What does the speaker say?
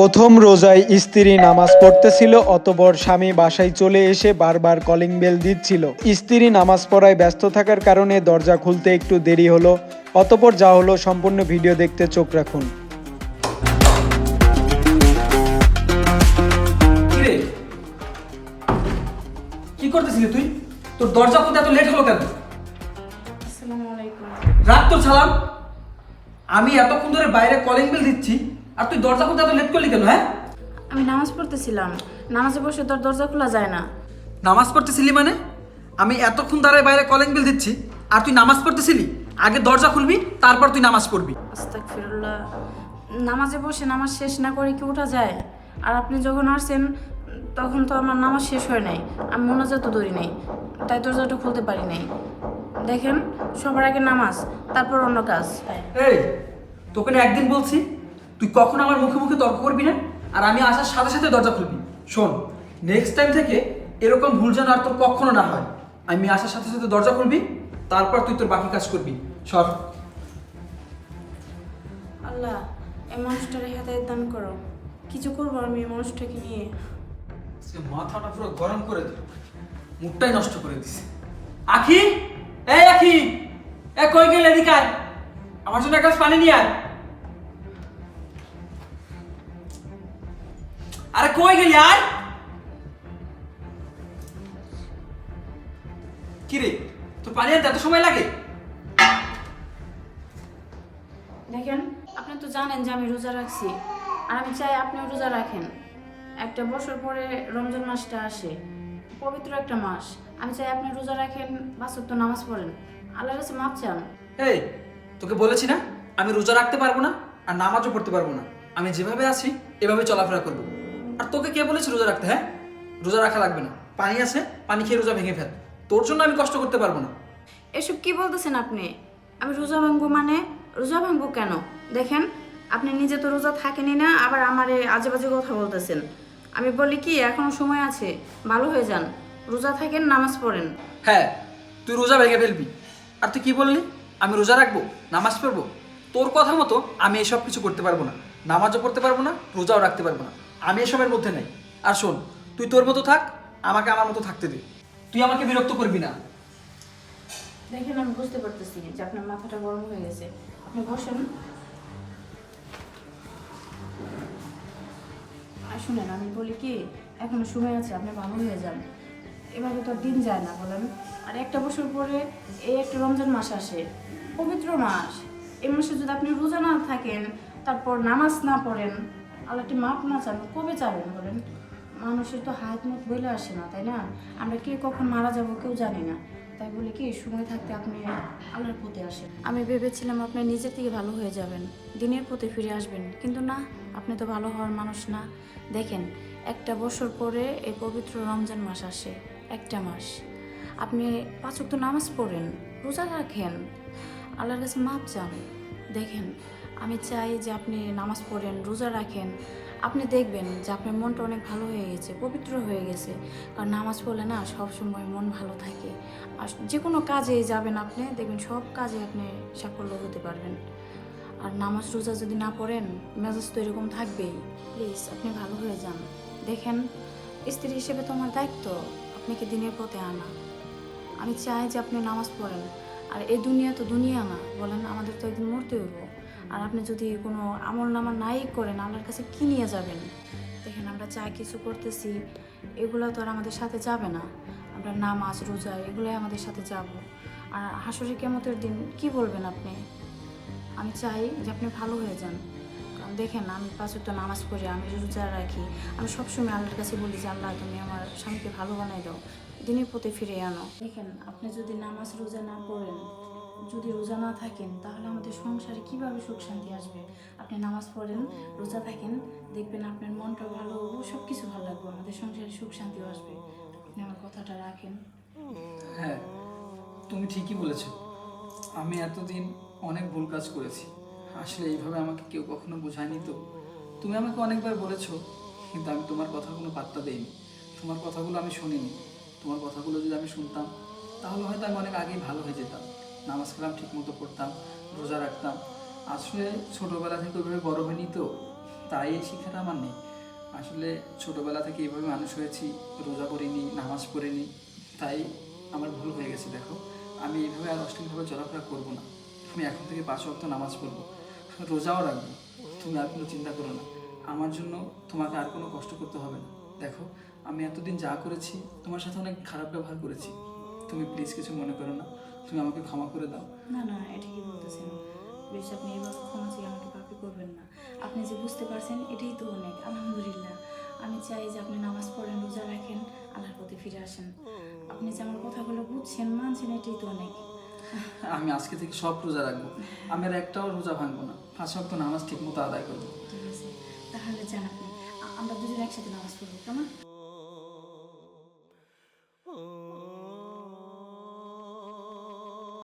প্রথম রোজায় স্ত্রী নামাজ পড়তেছিল অতবর স্বামী বাসায় চলে এসে বারবার কলিং বেল দিচ্ছিল। স্ত্রী নামাজ পড়ায় ব্যস্ত থাকার কারণে দরজা খুলতে একটু দেরি হলো অতপর যা হলো সম্পূর্ণ ভিডিও দেখতে চোখ রাখুন। কি করতেছিলি তুই? তোর দরজা খুলতে এত লেট হলো কেন? রাখ তোর সালাম। আমি এতক্ষণ ধরে বাইরে কলিং বেল দিচ্ছি আর তুই দরজা খুলতে এত লেট করলি কেন হ্যাঁ? আমি নামাজ পড়তেছিলাম। নামাজে বসে তোর দরজা খোলা যায় না। নামাজ পড়তেছিলি মানে? আমি এতক্ষণ ধরে বাইরে কলিং বিল দিচ্ছি। আর তুই নামাজ পড়তেছিলি? আগে দরজা খুলবি তারপর তুই নামাজ পড়বি। আস্তাক ফিরুল্লাহ নামাজে বসে নামাজ শেষ না করে কি ওঠা যায়? আর আপনি যখন আসছেন তখন তো আমার নামাজ শেষ হয় নাই। আমি মোনাজাত ধরি নাই। তাই দরজাটা খুলতে পারি নাই। দেখেন সবার আগে নামাজ তারপর অন্য কাজ। এই তোকে না একদিন বলছি তুই কখন আমার মুখে মুখে তর্ক করবি না? আর আমি আসার সাথে সাথে দরজা খুলবি। শোন নেক্সট টাইম থেকে এরকম ভুল যেন আর তোর কখনো না হয়। আমি আসার সাথে সাথে দরজা খুলবি তারপর তুই তোর বাকি কাজ করবি। সর। আল্লাহ এই মানুষটারে হেদায়ত দান করো। কিছু করব আমি এই মানুষটাকে নিয়ে। আজকে মাথাটা পুরো গরম করে দিল। মুখটাই নষ্ট করে দিছে। আখি? এই আখি! এ কই গেলে এদিকে আয়? আমার জন্য এক গ্লাস পানি নিয়ে আয়। আরে কই গেলি আয় কি রে তোর পানি আনতে এত সময় লাগে? দেখেন আপনি তো জানেন যে আমি রোজা রাখছি আর আমি চাই আপনিও রোজা রাখেন। একটা বছর পরে রমজান মাসটা আসে পবিত্র একটা মাস। আমি চাই আপনি রোজা রাখেন বাসক তো নামাজ পড়েন। আল্লাহর কাছে মাপ চান। এই তোকে বলেছি না আমি রোজা রাখতে পারব না আর নামাজও পড়তে পারব না। আমি যেভাবে আছি এভাবে চলাফেরা করব। আর তোকে কে বলেছে রোজা রাখতে হ্যাঁ? রোজা রাখা লাগবে না। পানি আছে পানি খেয়ে রোজা ভেঙে ফেল। তোর জন্য আমি কষ্ট করতে পারব না। এসব কি বলতেছেন আপনি? আমি রোজা ভাঙবো মানে? রোজা ভাঙবো কেন? দেখেন আপনি নিজে তো রোজা থাকেনই না আবার আমার আজে বাজে কথা বলতেছেন। আমি বলি কি এখনও সময় আছে ভালো হয়ে যান। রোজা থাকেন নামাজ পড়েন। হ্যাঁ তুই রোজা ভেঙে ফেলবি। আর তুই কি বললি? আমি রোজা রাখব নামাজ পড়ব? তোর কথা মতো আমি এসব কিছু করতে পারব না। নামাজও পড়তে পারব না রোজাও রাখতে পারব না। আমি এসবের মধ্যে নেই। আর শোন, তুই তোর মতো থাক, আমাকে আমার মতো থাকতে দে। তুই আমাকে বিরক্ত করবি না। দেখেন, আমি বুঝতে পারতেছি যে আপনার মাথাটা গরম হয়ে গেছে। আপনি শুনেন, আমি বলি কি, এখনও সময় আছে, আপনি ভালো হয়ে যান। এভাবে তো দিন যায় না, বলেন। আর একটা বছর পরে এই একটা রমজান মাস আসে, পবিত্র মাস। এই মাসে যদি আপনি রোজা না থাকেন, তারপর নামাজ না পড়েন আল্লাহটি মাপ না চান, কবে চাবেন বলেন? মানুষের তো হাত মুখ বলে আসে না, তাই না? আমরা কে কখন মারা যাব কেউ জানি না। তাই বলে কি সময় থাকতে আপনি আল্লাহর পথে আসেন। আমি ভেবেছিলাম আপনি নিজের থেকে ভালো হয়ে যাবেন, দিনের পথে ফিরে আসবেন, কিন্তু না, আপনি তো ভালো হওয়ার মানুষ না। দেখেন, একটা বছর পরে এই পবিত্র রমজান মাস আসে, একটা মাস। আপনি পাঁচ ওয়াক্ত নামাজ পড়েন, রোজা রাখেন, আল্লাহর কাছে মাপ চান। দেখেন আমি চাই যে আপনি নামাজ পড়েন, রোজা রাখেন। আপনি দেখবেন যে আপনার মনটা অনেক ভালো হয়ে গেছে, পবিত্র হয়ে গেছে। কারণ নামাজ পড়লে না সব সময় মন ভালো থাকে। আর যে কোনো কাজে যাবেন আপনি, দেখবেন সব কাজে আপনি সাফল্য হতে পারবেন। আর নামাজ, রোজা যদি না পড়েন, মেজাজ তো এরকম থাকবেই। প্লিজ, আপনি ভালো হয়ে যান। দেখেন, স্ত্রী হিসেবে তো আমার দায়িত্ব আপনাকে দিনের পথে আনা? আমি চাই যে আপনি নামাজ পড়েন। আর এই দুনিয়া তো দুনিয়া না, বলেন আমাদের তো একদিন মরতে হইব। আর আপনি যদি কোনো আমল নামা নাই করেন, আল্লাহর কাছে কি নিয়ে যাবেন? দেখেন, আমরা চা কিছু করতেছি, এগুলো তো আর আমাদের সাথে যাবে না। আমরা নামাজ, রোজা, এগুলোই আমাদের সাথে যাব। আর হাসরি কেমতের দিন কি বলবেন আপনি? আমি চাই যে আপনি ভালো হয়ে যান। কারণ দেখেন, আমি পাঁচ ওয়াক্ত নামাজ পড়ি, আমি রোজা রাখি। আমি সবসময় আল্লাহর কাছে বলি যে, আল্লাহ, তুমি আমার স্বামীকে ভালো বানাই দাও। দিনের পথে ফিরে আনো। দেখেন, আপনি যদি নামাজ, রোজা না পড়েন যদি রোজা না থাকেন, তাহলে আমাদের সংসারে কীভাবে সুখ শান্তি আসবে? আপনি নামাজ পড়েন, রোজা থাকেন, দেখবেন আপনার মনটা ভালো সব কিছু ভালো লাগবে, আমাদের সংসারে সুখ শান্তিও আসবে। আপনি আমার কথাটা রাখেন। হ্যাঁ তুমি ঠিকই বলেছ। আমি এতদিন অনেক ভুল কাজ করেছি। আসলে এইভাবে আমাকে কেউ কখনো বোঝায়নি তো। তুমি আমাকে অনেকবার বলেছ, কিন্তু আমি তোমার কথা কোনো পাত্তা দেইনি। তোমার কথাগুলো আমি শুনিনি। তোমার কথাগুলো যদি আমি শুনতাম, তাহলে হয়তো আমি অনেক আগেই ভালো হয়ে যেতাম। নামাজ কালাম ঠিক মতো পড়তাম, রোজা রাখতাম। আসলে ছোটোবেলা থেকে ওইভাবে বড় হয়নি তো, তাই এই শিক্ষাটা আমার নেই। আসলে ছোটোবেলা থেকে এইভাবে মানুষ হয়েছি, রোজা করিনি নামাজ পড়িনি, তাই আমার ভুল হয়ে গেছে, দেখো। আমি এইভাবে আর অশ্লীলভাবে চলাফেরা করব না। আমি এখন থেকে পাঁচ ওয়াক্ত নামাজ পড়ব। রোজাও রাখব। তুমি আর কোনো চিন্তা করো না। আমার জন্য তোমাকে আর কোনো কষ্ট করতে হবে না। দেখো, আমি এতদিন যা করেছি, তোমার সাথে অনেক খারাপ ব্যবহার করেছি। তুমি প্লিজ কিছু মনে করো না। তুমি আমাকে ক্ষমা করে দাও। না না এটা কি বলতেছেন বেশ আপনি এভাবে ক্ষমা চেয়ে আমাকে পাপি করবেন না। আপনি যে বুঝতে পারছেন এটাই তো অনেক। আলহামদুলিল্লাহ। আমি চাই যে আপনি নামাজ পড়েন রোজা রাখেন আল্লাহর প্রতি ফিরে আসেন। আপনি যে আমার কথাগুলো বুঝছেন মানছেন এটাই তো অনেক। আমি আজকে থেকে সব রোজা রাখব। আমি আর একটাও রোজা ভাঙবো না। পাঁচ ওয়াক্ত নামাজ ঠিক মতো আদায় করব। ঠিক আছে। তাহলে যান আপনি। আমরা দুজন একসাথে নামাজ পড়ব কেমন?